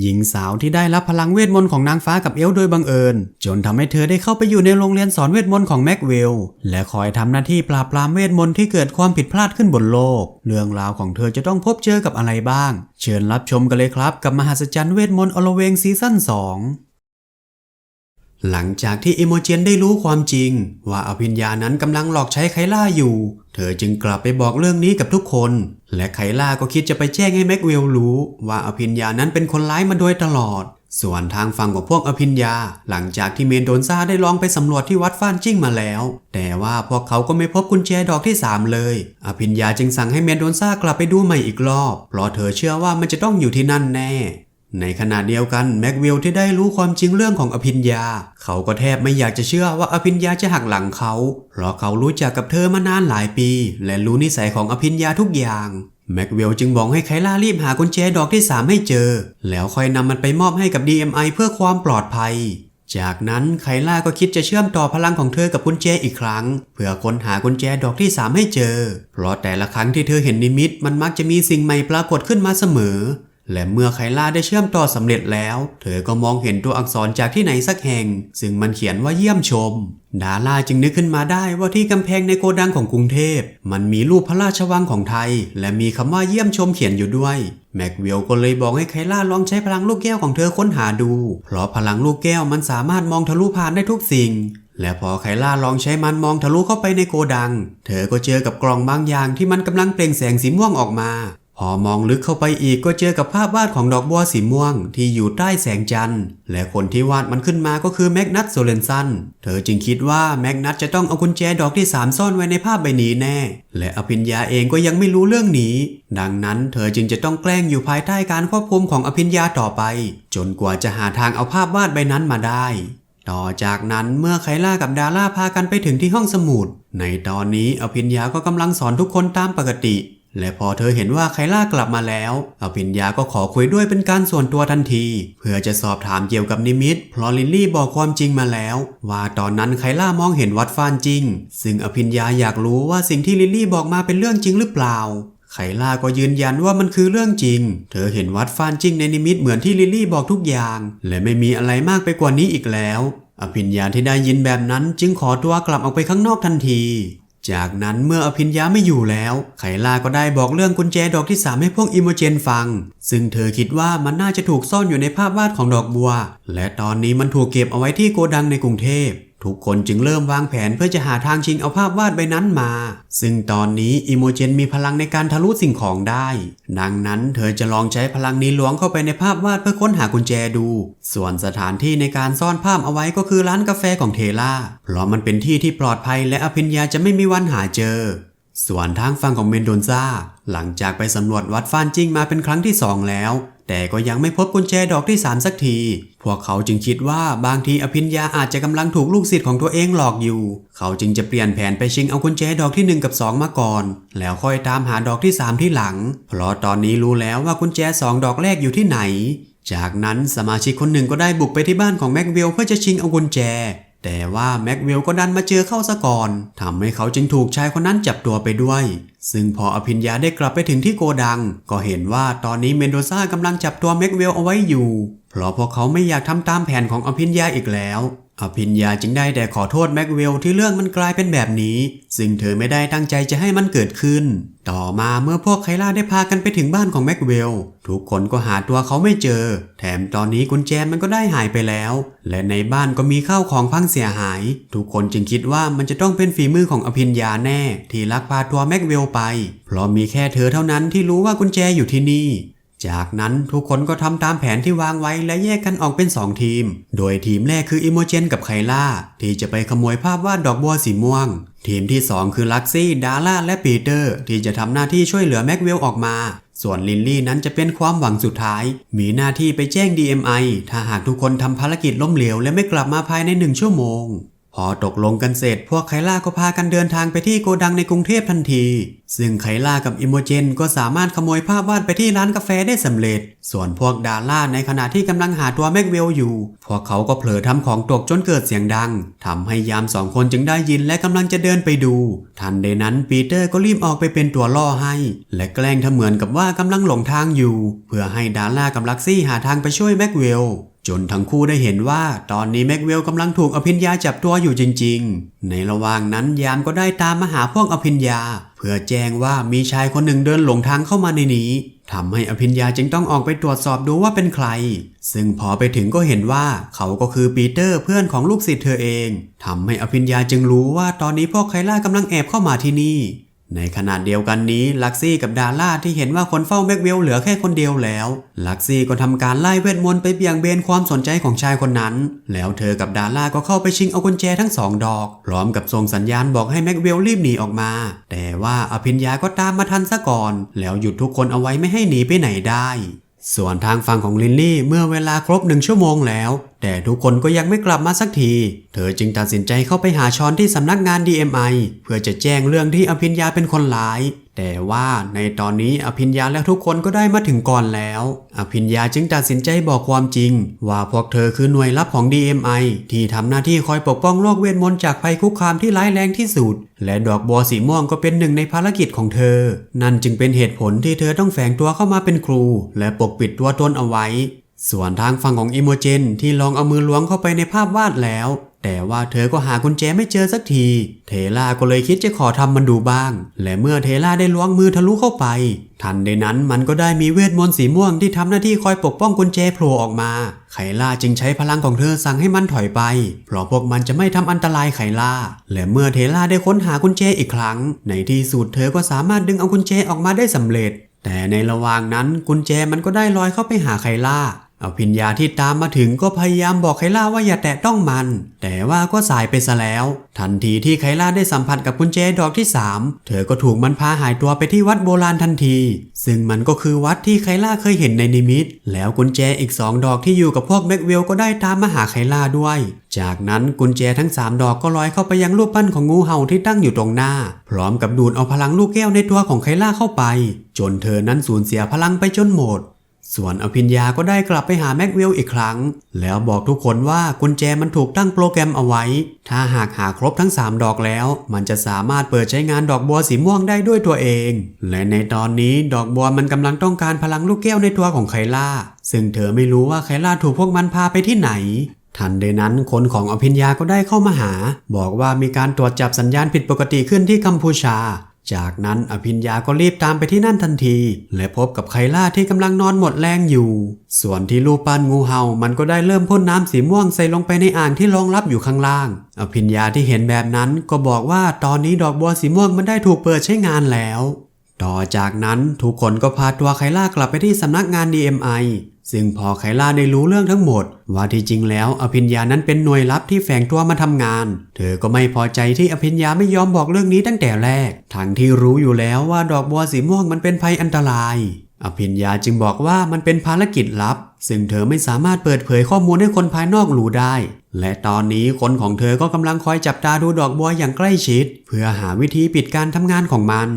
หญิงสาวที่ได้รับพลังเวทมนต์ของนางฟ้ากับเอลโดยบังเอิญ จนทำให้เธอได้เข้าไปอยู่ในโรงเรียนสอนเวทมนต์ของแม็กเวลและคอยทำหน้าที่ปราบปรามเวทมนต์ที่เกิดความผิดพลาดขึ้นบนโลก เรื่องราวของเธอจะต้องพบเจอกับอะไรบ้าง เชิญรับชมกันเลยครับกับมหัศจรรย์เวทมนต์อลเวงซีซั่น2 หลังจากที่อิโมเจนได้รู้ความจริง ว่าอภิญญานั้นกำลังหลอกใช้ไคล่าอยู่ เธอจึงกลับไปบอกเรื่องนี้กับทุกคน และไคล่าก็คิดจะไปแจ้งให้แม็กเวลรู้ ว่าอภิญญานั้นเป็นคนร้ายมาโดยตลอด ส่วนทางฝั่งของพวกอภิญญา หลังจากที่เมนโดนซาได้ลองไปสำรวจที่วัดฟ้านจิ้งมาแล้ว แต่ว่าพวกเขาก็ไม่พบกุญแจดอกที่ 3 เลย อภิญญาจึงสั่งให้เมนโดนซากลับไปดูใหม่อีกรอบ เพราะเธอเชื่อว่ามันจะต้องอยู่ที่นั่นแน่ ในขณะเดียวกันแม็กวิลที่ได้รู้ความจริงเรื่องของอภิญญา เขาก็แทบไม่อยากจะเชื่อว่าอภิญญาจะหักหลังเขา เพราะเขารู้จักกับเธอมานานหลายปี และรู้นิสัยของอภิญญาทุกอย่างแม็กวิลจึงบอกให้ไคล่ารีบหากุญแจดอกที่ 3 ให้เจอ แล้วค่อยนำมันไปมอบให้กับ DMI เพื่อความปลอดภัย จากนั้นไคล่าก็คิดจะเชื่อมต่อพลังของเธอกับกุญแจอีกครั้ง เพื่อค้นหากุญแจดอกที่ 3 ให้เจอ เพราะแต่ละครั้งที่เธอเห็นนิมิตมันมักจะมีสิ่งใหม่ปรากฏขึ้นมาเสมอ และเมื่อไคล่าได้เชื่อมต่อสำเร็จแล้ว เธอก็มองเห็นตัวอักษรจากที่ไหนสักแห่ง ซึ่งมันเขียนว่าเยี่ยมชม ดาราจึงนึกขึ้นมาได้ว่าที่กำแพงในโกดังของกรุงเทพ มันมีรูปพระราชวังของไทย และมีคำว่าเยี่ยมชมเขียนอยู่ด้วยแม็กวิลก็เลยบอกให้ไคล่าลองใช้พลังลูกแก้วของเธอค้นหาดู เพราะพลังลูกแก้วมันสามารถมองทะลุผ่านได้ทุกสิ่ง และพอไคล่าลองใช้มันมองทะลุเข้าไปในโกดัง เธอก็เจอกับกล่องบางอย่างที่มันกำลังเปล่งแสงสีม่วงออกมา พอมองลึกเข้าไปอีกก็เจอกับภาพวาดของดอกบัวสีม่วง ที่อยู่ใต้แสงจันทร์ และคนที่วาดมันขึ้นมาก็คือแมกนัตโซเลนสัน เธอจึงคิดว่าแมกนัตจะต้องเอากุญแจดอกที่ 3 ซ่อนไว้ในภาพใบนี้แน่ และอภิญญาเองก็ยังไม่รู้เรื่องนี้ ดังนั้นเธอจึงจะต้องแกล้งอยู่ภายใต้การควบคุมของอภิญญาต่อไป จนกว่าจะหาทางเอาภาพวาดใบนั้นมาได้ต่อจากนั้นเมื่อไคล่ากับดาร่าพากันไปถึงที่ห้องสมุด ในตอนนี้อภิญญาก็กำลังสอนทุกคนตามปกติ และพอเธอเห็นว่าไคล่ากลับมาแล้วอภิญญาก็ขอคุยด้วยเป็นการส่วนตัวทันที เพื่อจะสอบถามเกี่ยวกับนิมิต เพราะลิลลี่บอกความจริงมาแล้ว ว่าตอนนั้นไคล่ามองเห็นวัดฟานจริง ซึ่งอภิญญาอยากรู้ว่าสิ่งที่ลิลลี่บอกมาเป็นเรื่องจริงหรือเปล่าไคล่าก็ยืนยันว่ามันคือเรื่องจริง เธอเห็นวัดฟานจริงในนิมิตเหมือนที่ลิลลี่บอกทุกอย่าง และไม่มีอะไรมากไปกว่านี้อีกแล้ว อภิญญาที่ได้ยินแบบนั้นจึงขอตัวกลับออกไปข้างนอกทันที จากนั้นเมื่ออภิญญาไม่อยู่แล้ว ไคลาก็ได้บอกเรื่องกุญแจดอกที่สามให้พวกอิโมเจนฟัง ซึ่งเธอคิดว่ามันน่าจะถูกซ่อนอยู่ในภาพวาดของดอกบัว และตอนนี้มันถูกเก็บเอาไว้ที่โกดังในกรุงเทพ ทุกคนจึงเริ่มวางแผนเพื่อจะหาทางชิงเอาภาพวาดใบนั้นมา ซึ่งตอนนี้อิโมเจนมีพลังในการทะลุสิ่งของได้ ดังนั้นเธอจะลองใช้พลังนี้ล้วงเข้าไปในภาพวาดเพื่อค้นหากุญแจดู ส่วนสถานที่ในการซ่อนภาพเอาไว้ก็คือร้านกาแฟของเทล่า เพราะมันเป็นที่ที่ปลอดภัยและอภิญญาจะไม่มีวันหาเจอ ส่วนทางฝั่งของเมนโดนซาหลังจากไปสำรวจวัดฟ้านจิ้งมาเป็นครั้งที่สองแล้ว แต่ก็ยังไม่พบกุญแจดอกที่สามสักที พวกเขาจึงคิดว่าบางทีอภิญญาอาจจะกำลังถูกลูกศิษย์ของตัวเองหลอกอยู่ เขาจึงจะเปลี่ยนแผนไปชิงเอากุญแจดอกที่ 1 กับ 2 มาก่อน แล้วค่อยตามหาดอกที่ 3 ที่หลัง เพราะตอนนี้รู้แล้วว่ากุญแจ 2 ดอกแรกอยู่ที่ไหน จากนั้นสมาชิกคนหนึ่งก็ได้บุกไปที่บ้านของแม็กเวลเพื่อจะชิงเอากุญแจ แต่ว่าแม็กเวลก็ดันมาเจอเข้าซะก่อนทำให้เขาจึงถูกชายคนนั้นจับตัวไปด้วย ซึ่งพออภิญญาได้กลับไปถึงที่โกดัง ก็เห็นว่าตอนนี้เมนโดซ่ากำลังจับตัวแม็กเวลเอาไว้อยู่ เพราะพวกเขาไม่อยากทำตามแผนของอภิญญาอีกแล้ว อภิญญาจึงได้แต่ขอโทษแม็กเวลที่เรื่องมันกลายเป็นแบบนี้ ซึ่งเธอไม่ได้ตั้งใจจะให้มันเกิดขึ้น ต่อมาเมื่อพวกไคล่าได้พากันไปถึงบ้านของแม็กเวลทุกคนก็หาตัวเขาไม่เจอ แถมตอนนี้กุญแจมันก็ได้หายไปแล้ว และในบ้านก็มีข้าวของพังเสียหาย ทุกคนจึงคิดว่ามันจะต้องเป็นฝีมือของอภิญญาแน่ ที่ลักพาตัวแม็กเวลไป เพราะมีแค่เธอเท่านั้นที่รู้ว่ากุญแจอยู่ที่นี่ จากนั้นทุกคนก็ทำตามแผนที่วางไว้และแยกกันออกเป็น 2 ทีม โดยทีมแรกคืออิโมเจนกับไคล่า ที่จะไปขโมยภาพวาดดอกบัวสีม่วง ทีมที่ 2 คือลักซี่ ดาร่าและปีเตอร์ ที่จะทำหน้าที่ช่วยเหลือแม็กเวลออกมา ส่วนลินลี่นั้นจะเป็นความหวังสุดท้าย มีหน้าที่ไปแจ้ง DMI ถ้าหากทุกคนทำภารกิจล้มเหลวและไม่กลับมาภายในหนึ่งชั่วโมง พอตกลงกันเสร็จ พวกไคล่าก็พากันเดินทางไปที่โกดังในกรุงเทพทันที ซึ่งไคล่ากับอิโมเจนก็สามารถขโมยภาพวาดไปที่ร้านกาแฟได้สำเร็จ ส่วนพวกดาร่าในขณะที่กำลังหาตัวแม็กเวลอยู่ พวกเขาก็เผลอทำของตกจนเกิดเสียงดังทำให้ยามสองคนจึงได้ยินและกำลังจะเดินไปดู ทันใดนั้นปีเตอร์ก็รีบออกไปเป็นตัวล่อให้ และแกล้งทำเหมือนกับว่ากำลังหลงทางอยู่ เพื่อให้ดาร่ากับลักซี่หาทางไปช่วยแม็กเวล จนทั้งคู่ได้เห็นว่าตอนนี้แม็กเวลกำลังถูกอภิญญาจับตัวอยู่จริง ๆ ในระหว่างนั้นยามก็ได้ตามมาหาพวกอภิญญา เพื่อแจ้งว่ามีชายคนหนึ่งเดินหลงทางเข้ามาในนี้ทำให้อภิญญาจึงต้องออกไปตรวจสอบดูว่าเป็นใคร ซึ่งพอไปถึงก็เห็นว่าเขาก็คือปีเตอร์เพื่อนของลูกศิษย์เธอเองทำให้อภิญญาจึงรู้ว่าตอนนี้พวกไคล่ากำลังแอบเข้ามาที่นี่ ในขณะเดียวกันนี้ลักซี่กับดาร่าที่เห็นว่าคนเฝ้าแม็กเวลเหลือแค่คนเดียวแล้ว ลักซี่ก็ทำการไล่เวทมนต์ไปเบี่ยงเบนความสนใจของชายคนนั้น แล้วเธอกับดาร่าก็เข้าไปชิงเอากุญแจทั้งสองดอก พร้อมกับส่งสัญญาณบอกให้แม็กเวลรีบหนีออกมา แต่ว่าอภิญญาก็ตามมาทันซะก่อน แล้วหยุดทุกคนเอาไว้ไม่ให้หนีไปไหนได้ส่วนทางฝั่งของลินลี่เมื่อเวลาครบหนึ่งชั่วโมงแล้วแต่ทุกคนก็ยังไม่กลับมาสักที เธอจึงตัดสินใจเข้าไปหาชอนที่สำนักงาน DMI เพื่อจะแจ้งเรื่องที่อภิญญาเป็นคนร้าย แต่ว่าในตอนนี้อภิญญาและทุกคนก็ได้มาถึงก่อนแล้ว อภิญญาจึงตัดสินใจบอกความจริง ว่าพวกเธอคือหน่วยลับของ DMI ที่ทำหน้าที่คอยปกป้องโลกเวทมนต์จากภัยคุกคามที่ร้ายแรงที่สุด และดอกบัวสีม่วงก็เป็นหนึ่งในภารกิจของเธอ นั่นจึงเป็นเหตุผลที่เธอต้องแฝงตัวเข้ามาเป็นครู และปกปิดตัวตนเอาไว้ ส่วนทางฝั่งของอิโมเจนที่ลองเอามือล้วงเข้าไปในภาพวาดแล้ว แต่ว่าเธอก็หากุญแจไม่เจอสักที เทล่าก็เลยคิดจะขอทำมันดูบ้าง และเมื่อเทล่าได้ล้วงมือทะลุเข้าไป ทันใดนั้นมันก็ได้มีเวทมนต์สีม่วงที่ทำหน้าที่คอยปกป้องกุญแจโผล่ออกมา ไขล่าจึงใช้พลังของเธอสั่งให้มันถอยไป เพราะพวกมันจะไม่ทำอันตรายไขล่า และเมื่อเทล่าได้ค้นหากุญแจอีกครั้ง ในที่สุดเธอก็สามารถดึงเอากุญแจออกมาได้สำเร็จ แต่ในระหว่างนั้นกุญแจมันก็ได้ลอยเข้าไปหาไคล่า เอภิญญาที่ตามมาถึงก็พยายามบอกไคล่าว่าอย่าแตะต้องมัน แต่ว่าก็สายไปซะแล้ว ทันทีที่ไคล่าได้สัมผัสกับกุญแจดอกที่ 3 เธอก็ถูกมันพาหายตัวไปที่วัดโบราณทันที ซึ่งมันก็คือวัดที่ไคล่าเคยเห็นในนิมิต แล้วกุญแจอีกสองดอกที่อยู่กับพวกแม็กเวลก็ได้ตามมาหาไคล่าด้วย จากนั้นกุญแจทั้ง 3 ดอกก็ลอยเข้าไปยังรูปปั้นของงูเห่าที่ตั้งอยู่ตรงหน้า พร้อมกับดูดเอาพลังลูกแก้วในตัวของไคล่าเข้าไป จนเธอนั้นสูญเสียพลังไปจนหมด ส่วนอภิญญาก็ได้กลับไปหาแม็กเวลอีกครั้ง แล้วบอกทุกคนว่ากุญแจมันถูกตั้งโปรแกรมเอาไว้ ถ้าหากหาครบทั้ง 3 ดอกแล้ว มันจะสามารถเปิดใช้งานดอกบัวสีม่วงได้ด้วยตัวเอง และในตอนนี้ดอกบัวมันกำลังต้องการพลังลูกแก้วในตัวของไคล่า ซึ่งเธอไม่รู้ว่าไคล่าถูกพวกมันพาไปที่ไหนทันใดนั้นคนของอภิญญาก็ได้เข้ามาหา บอกว่ามีการตรวจจับสัญญาณผิดปกติขึ้นที่กัมพูชา จากนั้นอภิญญาก็รีบตามไปที่นั่นทันที และพบกับไคล่าที่กำลังนอนหมดแรงอยู่ ส่วนที่รูปปั้นงูเห่ามันก็ได้เริ่มพ่นน้ำสีม่วงใส่ลงไปในอ่างที่รองรับอยู่ข้างล่าง อภิญญาที่เห็นแบบนั้นก็บอกว่าตอนนี้ดอกบัวสีม่วงมันได้ถูกเปิดใช้งานแล้ว ต่อจากนั้นทุกคนก็พาตัวไคล่ากลับไปที่สำนักงาน DMI ซึ่งพอไคล่าได้รู้เรื่องทั้งหมด ว่าที่จริงแล้วอภิญญานั้นเป็นหน่วยลับที่แฝงตัวมาทำงาน เธอก็ไม่พอใจที่อภิญญาไม่ยอมบอกเรื่องนี้ตั้งแต่แรก ทั้งที่รู้อยู่แล้วว่าดอกบัวสีม่วงมันเป็นภัยอันตราย อภิญญาจึงบอกว่ามันเป็นภารกิจลับ ซึ่งเธอไม่สามารถเปิดเผยข้อมูลให้คนภายนอกรู้ได้ และตอนนี้คนของเธอก็กำลังคอยจับตาดูดอกบัวอย่างใกล้ชิด เพื่อหาวิธีปิดการทำงานของมัน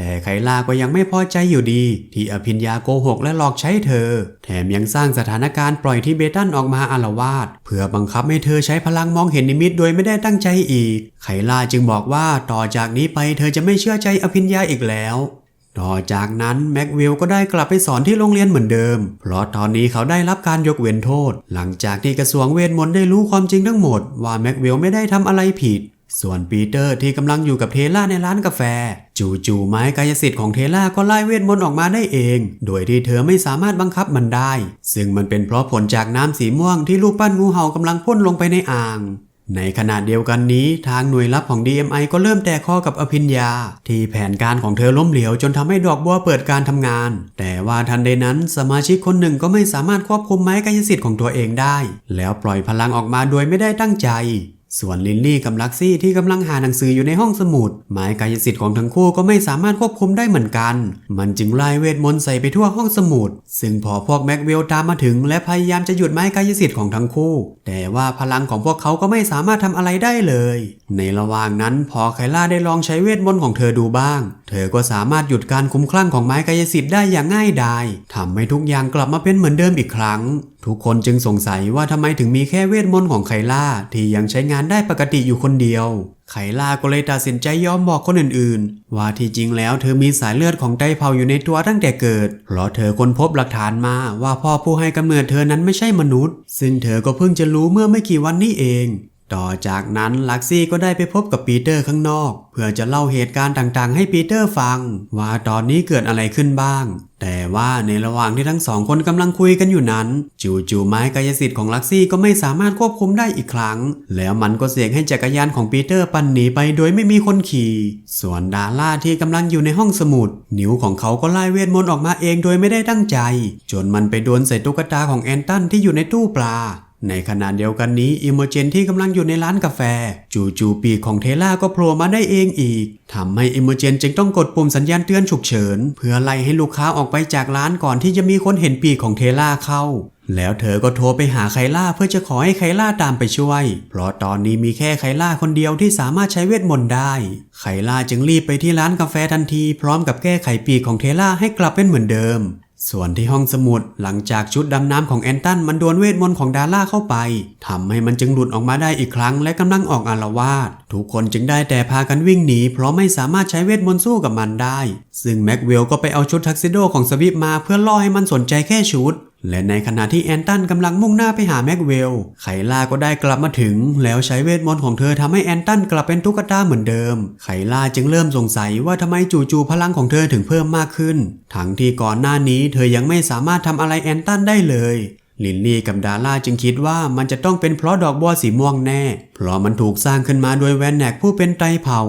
แต่ไคล่าก็ยังไม่พอใจอยู่ดี ที่อภิญญาโกหกและหลอกใช้เธอ แถมยังสร้างสถานการณ์ปล่อยที่เบตันออกมาอารวาสเพื่อบังคับให้เธอใช้พลังมองเห็นนิมิตโดยไม่ได้ตั้งใจอีก ไคล่าจึงบอกว่าต่อจากนี้ไปเธอจะไม่เชื่อใจอภิญญาอีกแล้วต่อจากนั้นแม็กวิลก็ได้กลับไปสอนที่โรงเรียนเหมือนเดิม เพราะตอนนี้เขาได้รับการยกเว้นโทษ หลังจากที่กระทรวงเวทมนต์ได้รู้ความจริงทั้งหมด ว่าแม็กวิลไม่ได้ทำอะไรผิด ส่วนปีเตอร์ที่กำลังอยู่กับเทล่าในร้านกาแฟ จู่ๆไม้กายสิทธิ์ของเทล่าก็ไล่เวทมนต์ออกมาได้เอง โดยที่เธอไม่สามารถบังคับมันได้ ซึ่งมันเป็นเพราะผลจากน้ำสีม่วงที่ลูกปั้นงูเห่ากำลังพ่นลงไปในอ่าง ในขณะเดียวกันนี้ทางหน่วยลับของ DMI ก็เริ่มแตกคอกับอภิญญา ที่แผนการของเธอล้มเหลวจนทำให้ดอกบัวเปิดการทำงาน แต่ว่าทันใดนั้นสมาชิกคนหนึ่งก็ไม่สามารถควบคุมไม้กายสิทธิ์ของตัวเองได้ แล้วปล่อยพลังออกมาโดยไม่ได้ตั้งใจ ส่วนลินลี่กับลักซี่ที่กำลังหาหนังสืออยู่ในห้องสมุด หมายกายสิทธิ์ของทั้งคู่ก็ไม่สามารถควบคุมได้เหมือนกัน มันจึงไล่เวทมนต์ใส่ไปทั่วห้องสมุด ซึ่งพอพวกแม็กเวลตามมาถึง และพยายามจะหยุดไม้กายสิทธิ์ของทั้งคู่ แต่ว่าพลังของพวกเขาก็ไม่สามารถทำอะไรได้เลย ในระหว่างนั้นพอไคล่าได้ลองใช้เวทมนต์ของเธอดูบ้าง เธอก็สามารถหยุดการคุ้มคลั่งของไม้กายสิทธิ์ได้อย่างง่ายดายทำให้ทุกอย่างกลับมาเป็นเหมือนเดิมอีกครั้ง ทุกคนจึงสงสัยว่าทำไมถึงมีแค่เวทมนต์ของไคล่าที่ยังใช้งานได้ปกติอยู่คนเดียว ไคล่าก็เลยตัดสินใจยอมบอกคนอื่นๆ ว่าที่จริงแล้วเธอมีสายเลือดของไตเผาอยู่ในตัวตั้งแต่เกิด เพราะเธอค้นพบหลักฐานมาว่าพ่อผู้ให้กำเนิดเธอนั้นไม่ใช่มนุษย์ ซึ่งเธอก็เพิ่งจะรู้เมื่อไม่กี่วันนี้เอง ต่อจากนั้นลักซี่ก็ได้ไปพบกับปีเตอร์ข้างนอก เพื่อจะเล่าเหตุการณ์ต่างๆ ให้ปีเตอร์ฟัง ว่าตอนนี้เกิดอะไรขึ้นบ้าง แต่ว่าในระหว่างที่ทั้งสองคนกำลังคุยกันอยู่นั้น จู่ๆไม้กายสิทธิ์ของลักซี่ก็ไม่สามารถควบคุมได้อีกครั้ง แล้วมันก็เสียงให้จักรยานของปีเตอร์ปั่นหนีไปโดยไม่มีคนขี่ ส่วนดาร่าที่กำลังอยู่ในห้องสมุด นิ้วของเขาก็ไล่เวทมนต์ออกมาเองโดยไม่ได้ตั้งใจ จนมันไปโดนใส่ตุ๊กตาของแอนตันที่อยู่ในตู้ปลา ในขณะเดียวกันนี้อิโมเจนที่กำลังอยู่ในร้านกาแฟ จู่ๆปีกของเทล่าก็โผล่มาได้เองอีกทำให้อิโมเจนจึงต้องกดปุ่มสัญญาณเตือนฉุกเฉิน เพื่อไล่ให้ลูกค้าออกไปจากร้านก่อนที่จะมีคนเห็นปีกของเทล่าเข้า แล้วเธอก็โทรไปหาไคล่าเพื่อจะขอให้ไคล่าตามไปช่วย เพราะตอนนี้มีแค่ไคล่าคนเดียวที่สามารถใช้เวทมนต์ได้ ไคล่าจึงรีบไปที่ร้านกาแฟทันที พร้อมกับแก้ไขปีกของเทล่าให้กลับเป็นเหมือนเดิม ส่วนที่ห้องสมุดหลังจากชุดดำน้ำของแอนตันมันโดนเวทมนต์ของดาร่าเข้าไปทำให้มันจึงหลุดออกมาได้อีกครั้งและกำลังออกอารวาสทุกคนจึงได้แต่พากันวิ่งหนีเพราะไม่สามารถใช้เวทมนต์สู้กับมันได้ ซึ่งแม็กเวลก็ไปเอาชุดทักซิโดของสวิปมาเพื่อล่อให้มันสนใจแค่ชุด และในขณะที่แอนตันกำลังมุ่งหน้าไปหาแม็กเวล ไคล่าก็ได้กลับมาถึง แล้วใช้เวทมนต์ของเธอทำให้แอนตันกลับเป็นตุ๊กตาเหมือนเดิม ไคล่าจึงเริ่มสงสัยว่าทำไมจู่ๆพลังของเธอถึงเพิ่มมากขึ้น ทั้งที่ก่อนหน้านี้เธอยังไม่สามารถทำอะไรแอนตันได้เลย ลินลี่กับดาร่าจึงคิดว่ามันจะต้องเป็นเพราะดอกบัวสีม่วงแน่ เพราะมันถูกสร้างขึ้นมาโดยแวนแนกผู้เป็นไตเผา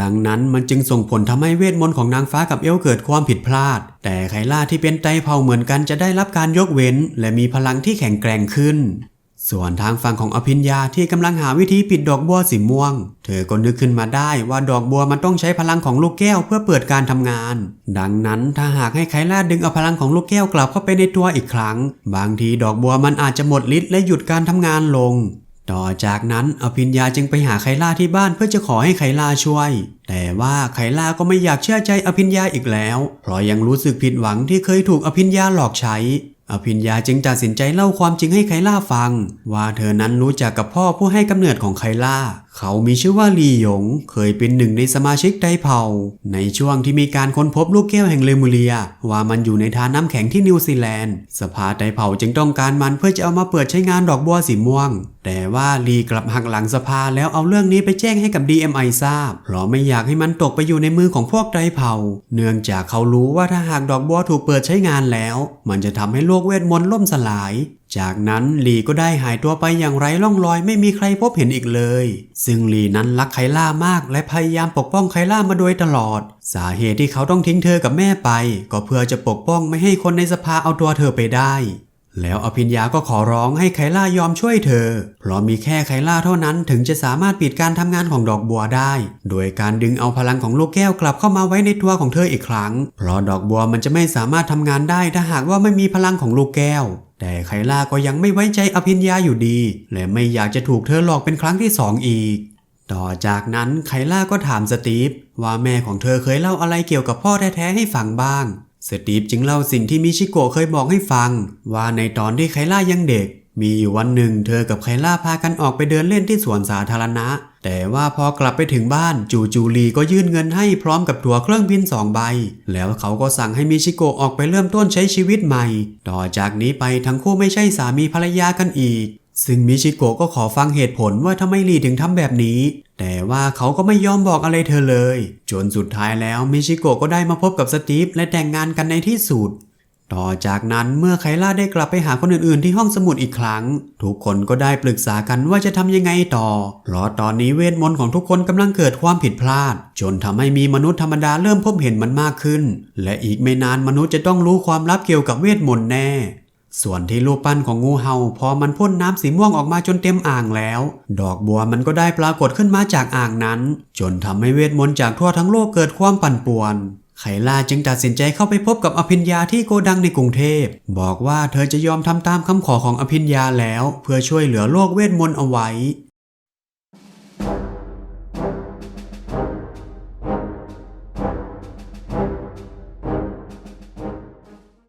ดังนั้นมันจึงส่งผลทำให้เวทมนต์ของนางฟ้ากับเอลเกิดความผิดพลาด แต่ไคล่าที่เป็นไตเผาเหมือนกันจะได้รับการยกเว้น และมีพลังที่แข็งแกร่งขึ้น ส่วนทางฝั่งของอภิญญาที่กำลังหาวิธีปิดดอกบัวสีม่วง เธอก็นึกขึ้นมาได้ว่าดอกบัวมันต้องใช้พลังของลูกแก้วเพื่อเปิดการทำงาน ดังนั้นถ้าหากให้ไคล่าดึงเอาพลังของลูกแก้วกลับเข้าไปในตัวอีกครั้ง บางทีดอกบัวมันอาจจะหมดฤทธิ์และหยุดการทำงานลง ต่อจากนั้นอภิญญาจึงไปหาไคล่าที่บ้านเพื่อจะขอให้ไคล่าช่วย แต่ว่าไคล่าก็ไม่อยากเชื่อใจอภิญญาอีกแล้ว เพราะยังรู้สึกผิดหวังที่เคยถูกอภิญญาหลอกใช้ อภิญญาจึงตัดสินใจเล่าความจริงให้ไคล่าฟัง ว่าเธอนั้นรู้จักกับพ่อผู้ให้กำเนิดของไคล่า เขามีชื่อว่าลีหยง เคยเป็นหนึ่งในสมาชิกไดเผ่า ในช่วงที่มีการค้นพบลูกแก้วแห่งเลมูเรีย ว่ามันอยู่ในทานน้ำแข็งที่นิวซีแลนด์ สภาไดเผ่าจึงต้องการมันเพื่อจะเอามาเปิดใช้งานดอกบัวสีม่วง แต่ว่าลีกลับหักหลังสภาแล้วเอาเรื่องนี้ไปแจ้งให้กับ DMI ทราบ เพราะไม่อยากให้มันตกไปอยู่ในมือของพวกไดเผ่า เนื่องจากเขารู้ว่าถ้าหากดอกบัวถูกเปิดใช้งานแล้ว มันจะทำให้โลกเวทมนต์ล่มสลาย จากนั้นลีก็ได้หายตัวไปอย่างไร้ร่องรอยไม่มีใครพบเห็นอีกเลย ซึ่งลีนั้นรักไคล่ามากและพยายามปกป้องไคล่ามาโดยตลอด สาเหตุที่เขาต้องทิ้งเธอกับแม่ไป ก็เพื่อจะปกป้องไม่ให้คนในสภาเอาตัวเธอไปได้ แล้วอภิญญาก็ขอร้องให้ไคล่ายอมช่วยเธอ เพราะมีแค่ไคล่าเท่านั้นถึงจะสามารถปิดการทำงานของดอกบัวได้ โดยการดึงเอาพลังของลูกแก้วกลับเข้ามาไว้ในตัวของเธออีกครั้ง เพราะดอกบัวมันจะไม่สามารถทำงานได้ถ้าหากว่าไม่มีพลังของลูกแก้ว แต่ไคล่าก็ยังไม่ไว้ใจอภิญญาอยู่ดี และไม่อยากจะถูกเธอหลอกเป็นครั้งที่สองอีก ต่อจากนั้นไคล่าก็ถามสตีฟว่าแม่ของเธอเคยเล่าอะไรเกี่ยวกับพ่อแท้ๆให้ฟังบ้าง สตีฟจึงเล่าสิ่งที่มิชิโกะเคยบอกให้ฟัง ว่าในตอนที่ไคล่ายังเด็ก มีอยู่วันหนึ่งเธอกับไคล่าพากันออกไปเดินเล่นที่สวนสาธารณะ แต่ว่าพอกลับไปถึงบ้านจูจูลีก็ยื่นเงินให้พร้อมกับตั๋วเครื่องบินสองใบ แล้วเขาก็สั่งให้มิชิโกะออกไปเริ่มต้นใช้ชีวิตใหม่ ต่อจากนี้ไปทั้งคู่ไม่ใช่สามีภรรยากันอีกซึ่งมิชิโกะก็ขอฟังเหตุผลว่าทำไมลีถึงทำแบบนี้ แต่ว่าเขาก็ไม่ยอมบอกอะไรเธอเลย จนสุดท้ายแล้วมิชิโกะก็ได้มาพบกับสตีฟและแต่งงานกันในที่สุด ต่อจากนั้นเมื่อไคล่าได้กลับไปหาคนอื่นๆ ที่ห้องสมุดอีกครั้ง ทุกคนก็ได้ปรึกษากันว่าจะทำยังไงต่อ เพราะตอนนี้เวทมนต์ของทุกคนกำลังเกิดความผิดพลาด จนทำให้มีมนุษย์ธรรมดาเริ่มพบเห็นมันมากขึ้น และอีกไม่นานมนุษย์จะต้องรู้ความลับเกี่ยวกับเวทมนต์แน่ ส่วนที่รูปปั้นของงูเห่าพอมันพ่นน้ำสีม่วงออกมาจนเต็มอ่างแล้ว ดอกบัวมันก็ได้ปรากฏขึ้นมาจากอ่างนั้น จนทำให้เวทมนต์จากทั่วทั้งโลกเกิดความปั่นป่วนไคล่าจึงตัดสินใจเข้าไปพบกับอภิญญาที่โกดังในกรุงเทพ บอกว่าเธอจะยอมทำตามคำขอของอภิญญาแล้ว เพื่อช่วยเหลือโลกเวทมนต์เอาไว้